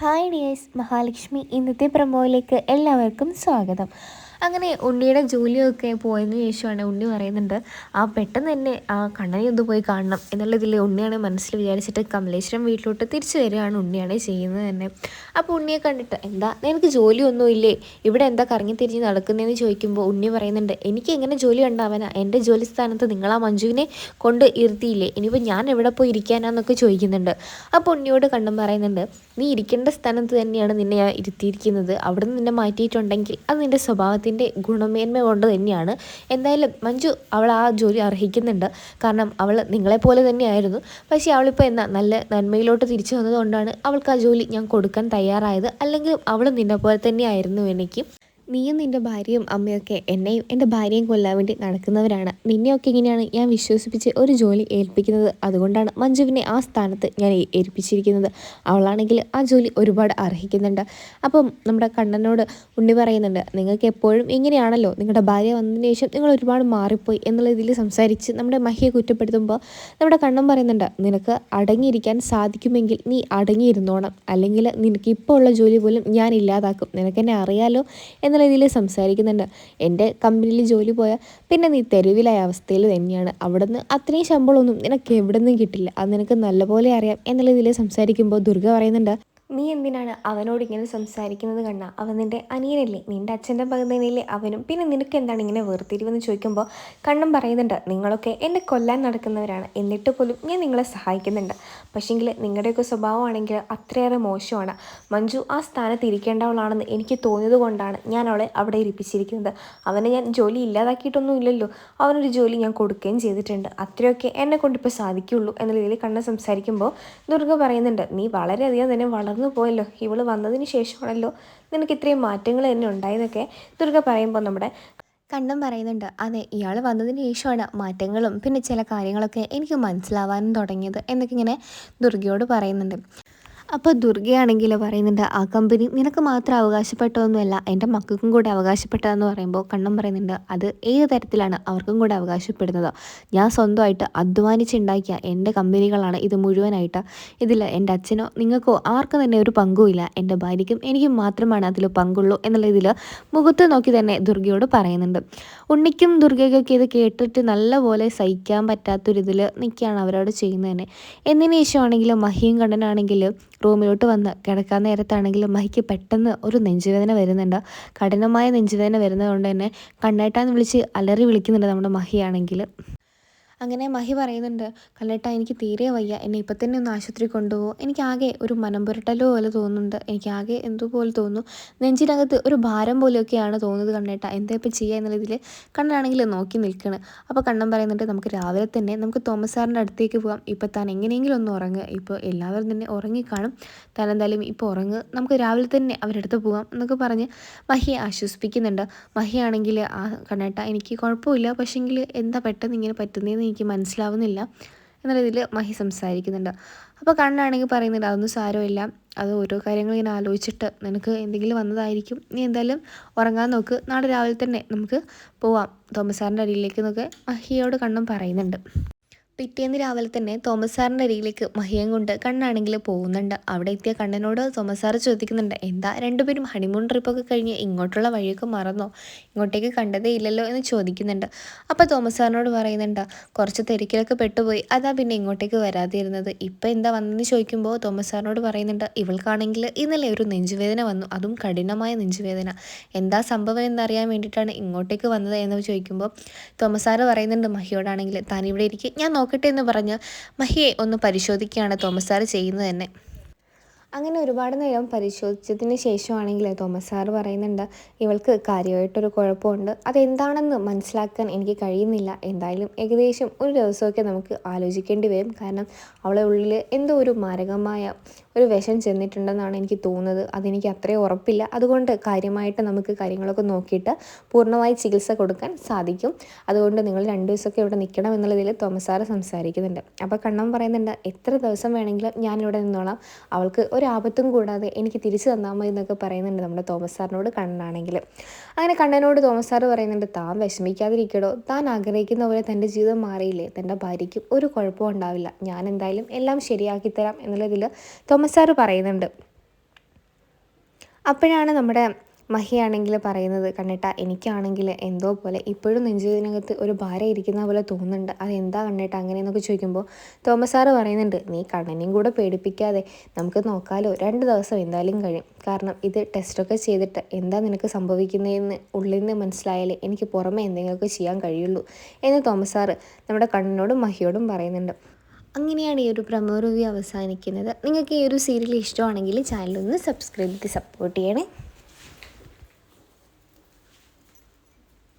Hi dears Mahalakshmi. ഇന്നത്തെ പ്രമോയിലേക്ക് എല്ലാവർക്കും സ്വാഗതം. അങ്ങനെ ഉണ്ണിയുടെ ജോലിയൊക്കെ പോയതിന് ശേഷമാണ് ഉണ്ണി പറയുന്നുണ്ട് ആ പെട്ടെന്ന് തന്നെ ആ കണ്ണനെ ഒന്ന് പോയി കാണണം എന്നുള്ളതിൽ ഉണ്ണിയാണ് മനസ്സിൽ വിചാരിച്ചിട്ട് കമലേശ്വരം വീട്ടിലോട്ട് തിരിച്ചു വരികയാണ് ഉണ്ണിയാണ് ചെയ്യുന്നത് തന്നെ. അപ്പോൾ ഉണ്ണിയെ കണ്ടിട്ട് എന്താ നിനക്ക് ജോലിയൊന്നും ഇല്ലേ? ഇവിടെ എന്താ കറങ്ങി തിരിഞ്ഞ് നടക്കുന്നതെന്ന് ചോദിക്കുമ്പോൾ ഉണ്ണി പറയുന്നുണ്ട് എനിക്ക് എങ്ങനെ ജോലി ഉണ്ടാവാനാ? എന്റെ ജോലി സ്ഥാനത്ത് നിങ്ങൾ ആ മഞ്ജുവിനെ കൊണ്ട് ഇരുത്തിയില്ലേ? ഇനിയിപ്പോൾ ഞാൻ എവിടെ പോയി ഇരിക്കാനാന്നൊക്കെ ചോദിക്കുന്നുണ്ട്. അപ്പോൾ ഉണ്ണിയോട് കണ്ണൻ പറയുന്നുണ്ട് നീ ഇരിക്കേണ്ട സ്ഥാനത്ത് തന്നെയാണ് നിന്നെ ഞാൻ ഇരുത്തിയിരിക്കുന്നത്. അവിടെ നിന്ന് നിന്നെ മാറ്റിയിട്ടുണ്ടെങ്കിൽ അത് നിന്റെ സ്വഭാവത്തിന്റെ ഗുണമേന്മ കൊണ്ട് തന്നെയാണ്. എന്തായാലും മഞ്ജു അവൾ ആ ജോലി അർഹിക്കുന്നുണ്ട്. കാരണം അവൾ നിങ്ങളെപ്പോലെ തന്നെയായിരുന്നു. പക്ഷേ അവളിപ്പോൾ എന്നാ നല്ല നന്മയിലോട്ട് തിരിച്ചു വന്നതുകൊണ്ടാണ് അവൾക്ക് ആ ജോലി ഞാൻ കൊടുക്കാൻ തയ്യാറായത്. അല്ലെങ്കിൽ അവൾ നിന്നെ പോലെ തന്നെയായിരുന്നു എനിക്ക്. നീയും നിന്റെ ഭാര്യയും അമ്മയൊക്കെ എന്നെയും എന്റെ ഭാര്യയും കൊല്ലാൻ വേണ്ടി നടക്കുന്നവരാണ്. നിന്നെയൊക്കെ ഇങ്ങനെയാണ് ഞാൻ വിശ്വസിപ്പിച്ച് ഒരു ജോലി ഏൽപ്പിക്കുന്നത്. അതുകൊണ്ടാണ് മഞ്ജുവിനെ ആ സ്ഥാനത്ത് ഞാൻ ഏൽപ്പിച്ചിരിക്കുന്നത്. അവളാണെങ്കിൽ ആ ജോലി ഒരുപാട് അർഹിക്കുന്നുണ്ട്. അപ്പം നമ്മുടെ കണ്ണനോട് ഉണ്ണി പറയുന്നുണ്ട് നിങ്ങൾക്ക് എപ്പോഴും ഇങ്ങനെയാണല്ലോ? നിങ്ങളുടെ ഭാര്യ വന്നതിന് ശേഷം നിങ്ങൾ ഒരുപാട് മാറിപ്പോയി എന്നുള്ള ഇതിൽ സംസാരിച്ച് നമ്മുടെ മഹിയെ കുറ്റപ്പെടുത്തുമ്പോൾ നമ്മുടെ കണ്ണൻ പറയുന്നുണ്ട് നിനക്ക് അടങ്ങിയിരിക്കാൻ സാധിക്കുമെങ്കിൽ നീ അടങ്ങിയിരുന്നോണം. അല്ലെങ്കിൽ നിനക്ക് ഇപ്പോൾ ഉള്ള ജോലി പോലും ഞാൻ ഇല്ലാതാക്കും. നിനക്കെന്നെ അറിയാലോ എന്നുള്ള രീതിയിൽ സംസാരിക്കുന്നുണ്ട്. എന്റെ കമ്പനിയിൽ ജോലി പോയാൽ പിന്നെ നീ തെരുവിലായ അവസ്ഥയിൽ തന്നെയാണ്. അവിടുന്ന് അത്രയും ശമ്പളമൊന്നും നിനക്ക് എവിടെ നിന്നും കിട്ടില്ല. അത് നിനക്ക് നല്ലപോലെ അറിയാം എന്നുള്ള രീതിയിൽ സംസാരിക്കുമ്പോൾ ദുർഗ പറയുന്നുണ്ട് നീ എന്തിനാണ് അവനോട് ഇങ്ങനെ സംസാരിക്കുന്നത് കണ്ണ? അവൻ നിന്റെ അനിയനല്ലേ? നിന്റെ അച്ഛന്റെ പകുതിയിലെ അവനും? പിന്നെ നിനക്ക് എന്താണ് ഇങ്ങനെ വേർതിരിവെന്ന് ചോദിക്കുമ്പോൾ കണ്ണൻ പറയുന്നുണ്ട് നിങ്ങളൊക്കെ എന്നെ കൊല്ലാൻ നടക്കുന്നവരാണ്. എന്നിട്ട് പോലും ഞാൻ നിങ്ങളെ സഹായിക്കുന്നുണ്ട്. പക്ഷേങ്കിൽ നിങ്ങളുടെയൊക്കെ സ്വഭാവമാണെങ്കിൽ അത്രയേറെ മോശമാണ്. മഞ്ജു ആ സ്ഥാനത്ത് ഇരിക്കേണ്ടവളാണെന്ന് എനിക്ക് തോന്നിയത് കൊണ്ടാണ് ഞാൻ അവളെ അവിടെ ഇരിപ്പിച്ചിരിക്കുന്നത്. അവനെ ഞാൻ ജോലി ഇല്ലാതാക്കിയിട്ടൊന്നും ഇല്ലല്ലോ അവനൊരു ജോലി ഞാൻ കൊടുക്കുകയും ചെയ്തിട്ടുണ്ട്. അത്രയൊക്കെ എന്നെ കൊണ്ടിപ്പോൾ സാധിക്കുള്ളൂ എന്ന രീതിയിൽ കണ്ണൻ സംസാരിക്കുമ്പോൾ ദുർഗ പറയുന്നുണ്ട് നീ വളരെയധികം തന്നെ വളർന്നു പോയല്ലോ. ഇവൾ വന്നതിന് ശേഷമാണല്ലോ നിനക്ക് ഇത്രയും മാറ്റങ്ങൾ തന്നെ ഉണ്ടായതൊക്കെ. ദുർഗ പറയുമ്പോൾ നമ്മുടെ കണ്ണം പറയുന്നുണ്ട് അതെ ഇയാൾ വന്നതിന് ശേഷമാണ് മാറ്റങ്ങളും പിന്നെ ചില കാര്യങ്ങളൊക്കെ എനിക്ക് മനസ്സിലാവാനും തുടങ്ങിയത് എന്നൊക്കെ ഇങ്ങനെ ദുർഗയോട് പറയുന്നുണ്ട്. അപ്പോൾ ദുർഗയാണെങ്കിൽ പറയുന്നുണ്ട് ആ കമ്പനി നിനക്ക് മാത്രം അവകാശപ്പെട്ടതൊന്നുമല്ല എന്റെ മക്കൾക്കും കൂടെ അവകാശപ്പെട്ടതെന്ന് പറയുമ്പോൾ കണ്ണം പറയുന്നുണ്ട് അത് ഏത് തരത്തിലാണ് അവർക്കും കൂടെ അവകാശപ്പെടുന്നത്? ഞാൻ സ്വന്തമായിട്ട് അധ്വാനിച്ചുണ്ടാക്കിയ എന്റെ കമ്പനികളാണ് ഇത് മുഴുവനായിട്ട്. ഇതിൽ എന്റെ അച്ഛനോ നിങ്ങൾക്കോ ആർക്കും തന്നെ ഒരു പങ്കുമില്ല എന്റെ ഭാര്യയ്ക്കും എനിക്കും മാത്രമാണ് അതിൽ പങ്കുള്ളൂ എന്നുള്ള ഇതിൽ മുഖത്ത് നോക്കി തന്നെ ദുർഗയോട് പറയുന്നുണ്ട്. ഉണ്ണിക്കും ദുർഗയ്ക്കൊക്കെ ഇത് കേട്ടിട്ട് നല്ലപോലെ സഹിക്കാൻ പറ്റാത്തൊരിതിൽ നിൽക്കുകയാണ് അവരോട് ചെയ്യുന്നത് തന്നെ. എന്തിനു ശേഷമാണെങ്കിലും മഹിയും കണ്ണനാണെങ്കിലും റൂമിലോട്ട് വന്ന് കിടക്കാൻ നേരത്താണെങ്കിലും മഹിക്ക് പെട്ടെന്ന് ഒരു നെഞ്ചുവേദന വരുന്നുണ്ട്. കഠിനമായ നെഞ്ചുവേദന വരുന്നതുകൊണ്ട് തന്നെ കണ്ണേട്ടാന്ന് വിളിച്ച് അലറി വിളിക്കുന്നുണ്ട് നമ്മുടെ മഹിയാണെങ്കിൽ. അങ്ങനെ മഹി പറയുന്നുണ്ട് കണ്ണേട്ടാ എനിക്ക് തീരെ വയ്യ. എന്നെ ഇപ്പം തന്നെ ഒന്ന് ആശുപത്രി കൊണ്ടുപോകും. എനിക്കാകെ ഒരു മനം പുരട്ടലോ പോലെ തോന്നുന്നുണ്ട്. എനിക്കാകെ എന്തുപോലെ എന്തോ പോലെ തോന്നുന്നു നെഞ്ചിനകത്ത് ഒരു ഭാരം പോലെയൊക്കെയാണ് തോന്നുന്നത് കണ്ണേട്ടാ. എന്താ ഇപ്പം ചെയ്യുക എന്നുള്ളതിൽ കണ്ണനാണെങ്കിൽ നോക്കി നിൽക്കണ്. അപ്പോൾ കണ്ണൻ പറയുന്നുണ്ട് നമുക്ക് രാവിലെ തന്നെ നമുക്ക് തോമസ് സാറിന്റെ അടുത്തേക്ക് പോകാം. ഇപ്പോൾ താൻ എങ്ങനെയെങ്കിലും ഒന്ന് ഉറങ്ങുക ഇപ്പോൾ എല്ലാവരും തന്നെ ഉറങ്ങിക്കാണും താൻ എന്തായാലും ഇപ്പോൾ ഉറങ്ങുക നമുക്ക് രാവിലെ തന്നെ അവരുടെ അടുത്ത് പോകാം എന്നൊക്കെ പറഞ്ഞ് മഹിയെ ആശ്വസിപ്പിക്കുന്നുണ്ട്. മഹിയാണെങ്കിൽ ആ കണ്ണേട്ട എനിക്ക് കുഴപ്പമില്ല. പക്ഷേങ്കിൽ എന്താ പെട്ടെന്ന് ഇങ്ങനെ പറ്റുന്നതെന്ന് എനിക്ക് മനസ്സിലാവുന്നില്ല. എന്നുള്ള ഇതിൽ മഹി സംസാരിക്കുന്നുണ്ട്. അപ്പോൾ കണ്ണാണെങ്കിൽ പറയുന്നുണ്ട് അതൊന്നും സാരമില്ല. അത് ഓരോ കാര്യങ്ങൾ ഇങ്ങനെ ആലോചിച്ചിട്ട് നിനക്ക് എന്തെങ്കിലും വന്നതായിരിക്കും. നീ എന്തായാലും ഉറങ്ങാൻ നോക്ക്. നാളെ രാവിലെ തന്നെ നമുക്ക് പോവാം. തോമസ് സാറിന്റെ അടിയിലേക്ക് എന്നൊക്കെ മഹിയോട് കണ്ണും പറയുന്നുണ്ട്. പിറ്റേന്ന് രാവിലെ തന്നെ തോമസ് സാറിന്റെ അരികിലേക്ക് മഹിയം കൊണ്ട് കണ്ണാണെങ്കിൽ പോകുന്നുണ്ട്. അവിടെ എത്തിയ കണ്ണനോട് തോമസ് സാറ് ചോദിക്കുന്നുണ്ട് എന്താ രണ്ടുപേരും ഹണിമൂൺ ട്രിപ്പൊക്കെ കഴിഞ്ഞ് ഇങ്ങോട്ടുള്ള വഴിയൊക്കെ മറന്നോ? ഇങ്ങോട്ടേക്ക് കണ്ടതേ ഇല്ലല്ലോ? എന്ന് ചോദിക്കുന്നുണ്ട്. അപ്പോൾ തോമസ് സാറിനോട് പറയുന്നുണ്ട് കുറച്ച് തിരക്കിലൊക്കെ പെട്ടുപോയി അതാ പിന്നെ ഇങ്ങോട്ടേക്ക് വരാതിരുന്നത്. ഇപ്പം എന്താ വന്നതെന്ന് ചോദിക്കുമ്പോൾ തോമസ് സാറിനോട് പറയുന്നുണ്ട് ഇവൾക്കാണെങ്കിൽ ഇന്നലെ ഒരു നെഞ്ചുവേദന വന്നു അതും കഠിനമായ നെഞ്ചുവേദന. എന്താ സംഭവം എന്നറിയാൻ വേണ്ടിയിട്ടാണ് ഇങ്ങോട്ടേക്ക് വന്നത്? എന്ന് ചോദിക്കുമ്പോൾ തോമസ് സാറ് പറയുന്നുണ്ട് മഹിയോടാണെങ്കിൽ താനിവിടെ ഇരിക്കും ഞാൻ നോക്കട്ടെ എന്ന് പറഞ്ഞ് മഹിയെ ഒന്ന് പരിശോധിക്കുകയാണ് തോമസ് സാറ് ചെയ്യുന്നത് തന്നെ. അങ്ങനെ ഒരുപാട് നേരം പരിശോധിച്ചതിന് ശേഷമാണെങ്കിൽ തോമസ് സാറ് പറയുന്നുണ്ട് ഇവൾക്ക് കാര്യമായിട്ടൊരു കുഴപ്പമുണ്ട്. അതെന്താണെന്ന് മനസ്സിലാക്കാൻ എനിക്ക് കഴിയുന്നില്ല. എന്തായാലും ഏകദേശം ഒരു ദിവസമൊക്കെ നമുക്ക് ആലോചിക്കേണ്ടി വരും. കാരണം അവളെ ഉള്ളിൽ എന്തോ ഒരു മാരകമായ ഒരു വിഷം ചെന്നിട്ടുണ്ടെന്നാണ് എനിക്ക് തോന്നുന്നത്. അതെനിക്ക് അത്രയും ഉറപ്പില്ല. അതുകൊണ്ട് കാര്യമായിട്ട് നമുക്ക് കാര്യങ്ങളൊക്കെ നോക്കിയിട്ട് പൂർണമായി ചികിത്സ കൊടുക്കാൻ സാധിക്കും. അതുകൊണ്ട് നിങ്ങൾ രണ്ട് ദിവസമൊക്കെ ഇവിടെ നിൽക്കണം എന്നുള്ളതിൽ തോമസാറ് സാറ് സംസാരിക്കുന്നുണ്ട്. അപ്പോൾ കണ്ണം പറയുന്നുണ്ട് എത്ര ദിവസം വേണമെങ്കിലും ഞാനിവിടെ നിന്നോളാം. അവൾക്ക് ഒരാപത്തും കൂടാതെ എനിക്ക് തിരിച്ചു തന്നാൽ മതി എന്നൊക്കെ പറയുന്നുണ്ട് നമ്മുടെ തോമസ് സാറിനോട് കണ്ണനാണെങ്കിൽ. അങ്ങനെ കണ്ണനോട് തോമസ് സാറ് പറയുന്നുണ്ട് താൻ വിഷമിക്കാതിരിക്കടോ. താൻ ആഗ്രഹിക്കുന്ന പോലെ തന്റെ ജീവിതം മാറിയില്ലേ? തന്റെ ഭാര്യയ്ക്കും ഒരു കുഴപ്പവും ഉണ്ടാവില്ല. ഞാൻ എന്തായാലും എല്ലാം ശരിയാക്കി തരാം എന്നുള്ളതിൽ തോമസ് സാറ് പറയുന്നുണ്ട്. അപ്പോഴാണ് നമ്മുടെ മഹിയാണെങ്കിൽ പറയുന്നത് കണ്ണേട്ട എനിക്കാണെങ്കിൽ എന്തോ പോലെ ഇപ്പോഴും നെഞ്ചിനകത്ത് ഒരു ഭാരം ഇരിക്കുന്ന പോലെ തോന്നുന്നുണ്ട്. അതെന്താ കണ്ണേട്ട അങ്ങനെയെന്നൊക്കെ ചോദിക്കുമ്പോൾ തോമസ് സാറ് പറയുന്നുണ്ട് നീ കണ്ണനെയും കൂടെ പേടിപ്പിക്കാതെ നമുക്ക് നോക്കാലോ. രണ്ട് ദിവസം എന്തായാലും കഴിയും. കാരണം ഇത് ടെസ്റ്റൊക്കെ ചെയ്തിട്ട് എന്താ നിനക്ക് സംഭവിക്കുന്നതെന്ന് ഉള്ളിൽ നിന്ന് മനസ്സിലായാലേ എനിക്ക് പുറമെ എന്തെങ്കിലുമൊക്കെ ചെയ്യാൻ കഴിയുള്ളൂ. എന്ന് തോമസ് സാറ് നമ്മുടെ കണ്ണനോടും മഹിയോടും പറയുന്നുണ്ട്. അങ്ങനെയാണ് ഈ ഒരു പ്രമോ റിവ്യൂ അവസാനിക്കുന്നത്. നിങ്ങൾക്ക് ഈ ഒരു സീരിയൽ ഇഷ്ടമാണെങ്കിൽ ചാനലൊന്ന് സബ്സ്ക്രൈബ് ചെയ്ത് സപ്പോർട്ട് ചെയ്യണേ.